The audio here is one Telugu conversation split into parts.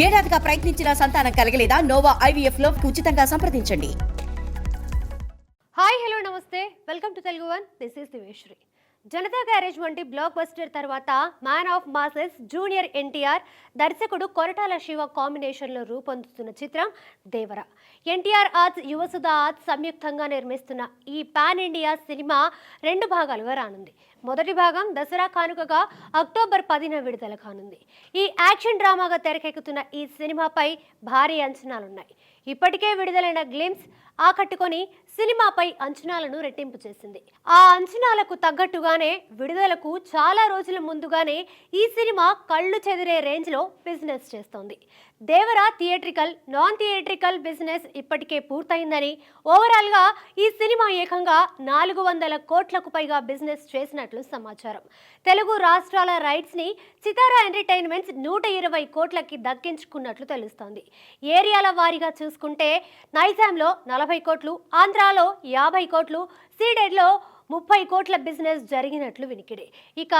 ఏడాదిగా ప్రయత్నించిన సంతానం కలగలేదా? నోవా ఐవీఎఫ్లో ఉచితంగా సంప్రదించండి. హాయ్ హలో నమస్తే. Welcome to Telugu one. This is Diveshwari Janatha garage వంటి బ్లాక్ బస్టర్ తర్వాత man of masses junior NTR దర్శకుడు కొరటాల శివ కాంబినేషన్లో రూపొందుతున్న చిత్రం Devara. NTR arts Yuvasudha arts సంయుక్తంగా నిర్మిస్తున్న ఈ పాన్ ఇండియా సినిమా రెండు భాగాలుగా రానుంది. మొదటి భాగం దసరా కానుకగా అక్టోబర్ పదిన విడుదల కానుంది. ఈ యాక్షన్ డ్రామాగా తెరకెక్కుతున్న ఈ సినిమాపై భారీ అంచనాలున్నాయి. ఇప్పటికే విడుదలైన గ్లిమ్స్ ఆకట్టుకొని సినిమాపై అంచనాలను రెట్టింపు చేసింది. ఆ అంచనాలకు తగ్గట్టుగానే విడుదలకు చాలా రోజుల ముందుగానే ఈ సినిమా కళ్ళు చెదిరే రేంజ్లో బిజినెస్ చేస్తోంది. Devara theatrical non theatrical business ఇప్పటికే పూర్తయిందని ఓవరాల్గా ఈ సినిమా ఏకంగా నాలుగు వందల కోట్లకు పైగా బిజినెస్ చేసినట్లు సమాచారం. తెలుగు రాష్ట్రాల రైట్స్ని సితారా ఎంటర్టైన్మెంట్స్ నూట ఇరవై కోట్లకి దక్కించుకున్నట్లు తెలుస్తోంది. ఏరియాల వారీగా చూసుకుంటే నైజాంలో నలభై కోట్లు ఆంధ్రాలో యాభై కోట్లు సీడెడ్లో ముప్పై కోట్ల బిజినెస్ జరిగినట్లు వినికిడి. ఇక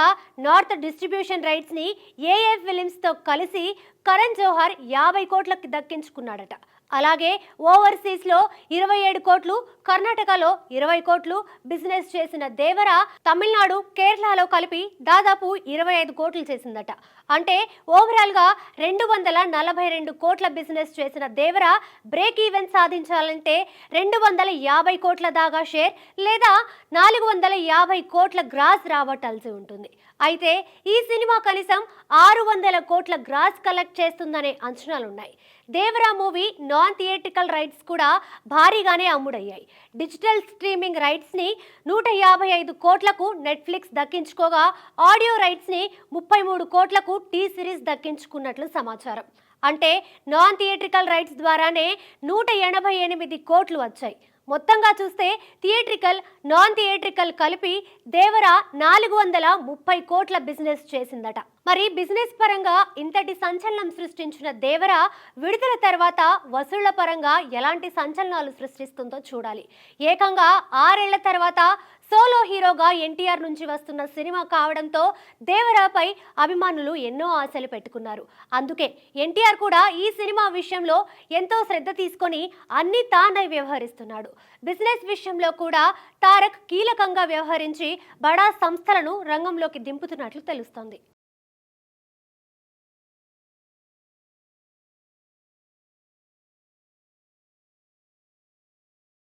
నార్త్ డిస్ట్రిబ్యూషన్ రైట్స్ని ఏఏ ఫిలిమ్స్తో కలిసి కరణ్ జోహర్ యాభై కోట్లకి దక్కించుకున్నాడట. అలాగే ఓవర్సీస్లో ఇరవై ఏడు కోట్లు కర్ణాటకలో ఇరవై కోట్లు బిజినెస్ చేసిన దేవర తమిళనాడు కేరళలో కలిపి దాదాపు ఇరవై ఐదు కోట్లు చేసిందట. అంటే ఓవరాల్గా రెండు వందల నలభై రెండు కోట్ల బిజినెస్ చేసిన దేవర బ్రేక్ ఈవెన్ సాధించాలంటే రెండు వందల యాభై కోట్ల దాకా షేర్ లేదా నాలుగు వందల యాభై కోట్ల గ్రాస్ రాబట్టాల్సి ఉంటుంది. అయితే ఈ సినిమా కనీసం ఆరు వందల కోట్ల గ్రాస్ కలెక్ట్ చేస్తుందనే అంచనాలున్నాయి. Devara movie non theatrical rights కూడా భారీగానే అమ్ముడయ్యాయి. డిజిటల్ స్ట్రీమింగ్ రైట్స్ని నూట యాభై ఐదు కోట్లకు నెట్ఫ్లిక్స్ దక్కించుకోగా ఆడియో రైట్స్ని ముప్పై మూడు కోట్లకు టీ సిరీస్ దక్కించుకున్నట్లు సమాచారం. అంటే నాన్ థియేట్రికల్ రైట్స్ ద్వారానే నూట ఎనభై ఎనిమిది కోట్లు వచ్చాయి. మొత్తంగా చూస్తే థియేట్రికల్ నాన్ థియేట్రికల్ కలిపి దేవర నాలుగు వందల ముప్పై కోట్ల బిజినెస్ చేసిందట. మరి బిజినెస్ పరంగా ఇంతటి సంచలనం సృష్టించిన దేవర విడుదల తర్వాత వసూళ్ళ పరంగా ఎలాంటి సంచలనాలు సృష్టిస్తుందో చూడాలి. ఏకంగా ఆరేళ్ళ తర్వాత సోలో హీరోగా ఎన్టీఆర్ నుంచి వస్తున్న సినిమా కావడంతో దేవరాపై అభిమానులు ఎన్నో ఆశలు పెట్టుకున్నారు. అందుకే ఎన్టీఆర్ కూడా ఈ సినిమా విషయంలో ఎంతో శ్రద్ధ తీసుకొని అన్ని తానై వ్యవహరిస్తున్నాడు. బిజినెస్ విషయంలో కూడా తారక్ కీలకంగా వ్యవహరించి బడా సంస్థలను రంగంలోకి దింపుతున్నట్లు తెలుస్తోంది.